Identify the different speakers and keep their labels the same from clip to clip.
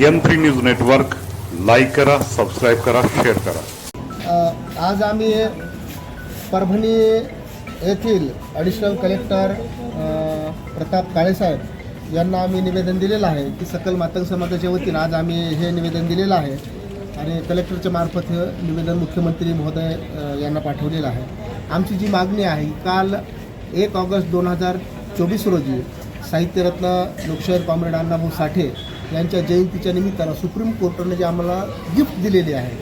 Speaker 1: M three news network like करा subscribe करा share करा.
Speaker 2: आज आम्ही परभणी येथील ॲडिशनल कलेक्टर प्रताप काळेसाहेब यांना आम्ही निवेदन दिलेलं आहे की सकल मातंग समाजाच्या वतीनं आज आम्ही हे निवेदन दिलेलं आहे आणि कलेक्टरच्या मार्फत हे निवेदन मुख्यमंत्री महोदय यांना पाठवलेलं आहे. आमची जी मागणी आहे काल एक ऑगस्ट दोन हजार चोवीस रोजी साहित्यरत्न लोकशाहीर कॉम्रेड अण्णाभाऊ साठे यांच्या जयंतीच्या निमित्तानं सुप्रीम कोर्टाने जे आम्हाला गिफ्ट दिलेली आहे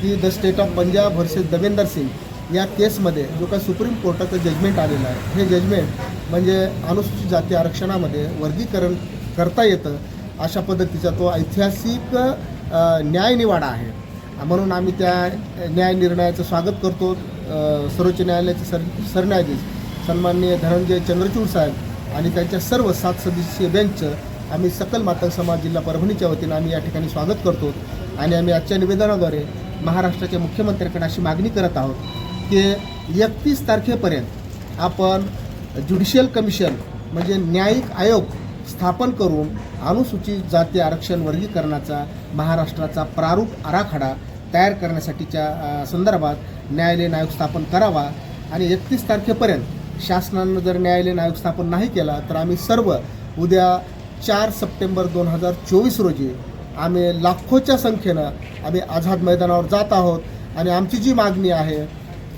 Speaker 2: की the state of Punjab versus Davender Singh या केसमध्ये जो काही सुप्रीम कोर्टाचं जजमेंट आलेलं आहे हे जजमेंट म्हणजे अनुसूचित जाती आरक्षणामध्ये वर्गीकरण करता येतं अशा पद्धतीचा तो ऐतिहासिक न्यायनिवाडा आहे. म्हणून आम्ही त्या न्याय निर्णयाचं स्वागत करतो. सर्वोच्च न्यायालयाचे सर सरन्यायाधीश सन्माननीय धनंजय चंद्रचूड साहेब आणि त्यांच्या सर्व सात सदस्यीय बेंचचं आम्ही सकल मातंग समाज जिल्हा परभणीच्या वतीनं आम्ही या ठिकाणी स्वागत करतो आणि आम्ही आजच्या निवेदनाद्वारे महाराष्ट्राच्या मुख्यमंत्र्यांकडे अशी मागणी करत आहोत की एकतीस तारखेपर्यंत आपण ज्युडिशियल कमिशन म्हणजे न्यायिक आयोग स्थापन करून अनुसूचित जाती आरक्षण वर्गीकरणाचा महाराष्ट्राचा प्रारूप आराखडा तयार करण्यासाठीच्या संदर्भात न्यायालयीन आयोग स्थापन करावा. आणि एकतीस तारखेपर्यंत शासनानं जर न्यायालयीन आयोग स्थापन नाही केला तर आम्ही सर्व उद्या चार सप्टेंबर दोन हजार चोवीस रोजी आम्ही लाखोच्या संख्येनं आम्ही आझाद मैदानावर जात आहोत आणि आमची जी मागणी आहे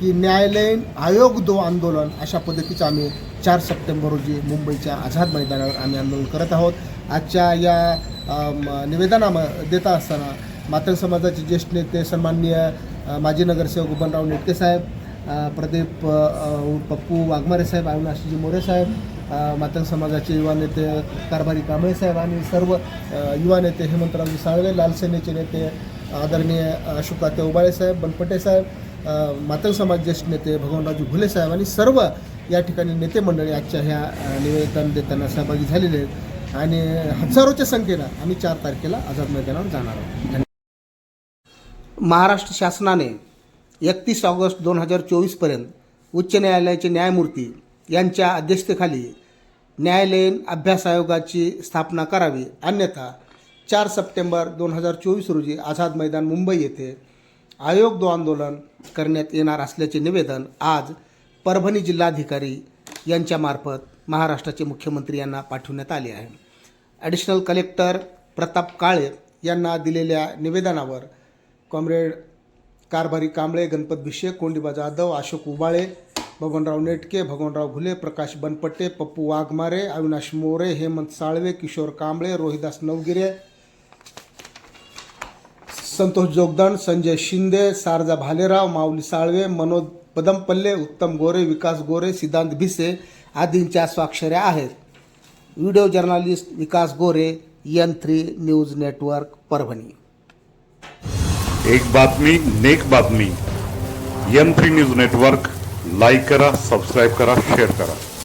Speaker 2: की न्यायालयीन आयोग दो आंदोलन अशा पद्धतीचं आम्ही चार सप्टेंबर रोजी मुंबईच्या आझाद मैदानावर आम्ही आंदोलन करत आहोत. आजच्या या निवेदनाम निवेदना देता असताना मातंग समाजाचे ज्येष्ठ नेते सन्माननीय माजी नगरसेवक उबनराव नेटके साहेब प्रदीप पप्पू वाघमारे साहेब अविनाशजी मोरे साहेब मातंग समाजाचे युवा नेते कारभारी कांबळे साहेब आणि सर्व युवा नेते हेमंतरावजी साळवे लाल सेनेचे नेते आदरणीय अशोकाते उबाळे साहेब बनपटे साहेब मातंग समाज ज्येष्ठ नेते भगवानरावजी भुले साहेब आणि सर्व या ठिकाणी नेते मंडळी आजच्या ह्या निवेदन देताना सहभागी झालेले आहेत. आणि हजारोच्या संख्येनं आम्ही चार तारखेला आझाद मैदानावर जाणार आहोत. महाराष्ट्र शासनाने एकतीस ऑगस्ट दोन हजार चोवीसपर्यंत उच्च न्यायालयाचे न्यायमूर्ती यांच्या अध्यक्षतेखाली न्यायालयीन अभ्यास आयोगाची स्थापना करावी. अन्यथा चार सप्टेंबर दोन हजार चोवीस रोजी आझाद मैदान मुंबई येथे आयोग दो आंदोलन करण्यात येणार असल्याचे निवेदन आज परभणी जिल्हाधिकारी यांच्यामार्फत महाराष्ट्राचे मुख्यमंत्री यांना पाठवण्यात आले आहे. ॲडिशनल कलेक्टर प्रताप काळे यांना दिलेल्या निवेदनावर कॉम्रेड कारभारी कांबळे गणपत भिषेक कोंडीबा जाधव अशोक उबाळे भगवानराव नेटके भगवानराव घुले प्रकाश बनपट्टे पप्पू वाघमारे अविनाश मोरे हेमंत साळवे किशोर कांबळे रोहिदास नवगिरे संतोष जोगदान संजय शिंदे सारजा भालेराव माऊली साळवे मनोज पदमपल्ले उत्तम गोरे विकास गोरे सिद्धांत भिसे आदींच्या स्वाक्षऱ्या आहेत. Video journalist Vikas Gore N three news network Parbhani.
Speaker 1: एक बातमी नेक बातमी. M three news network like करा सबस्क्राईब करा शेअर करा.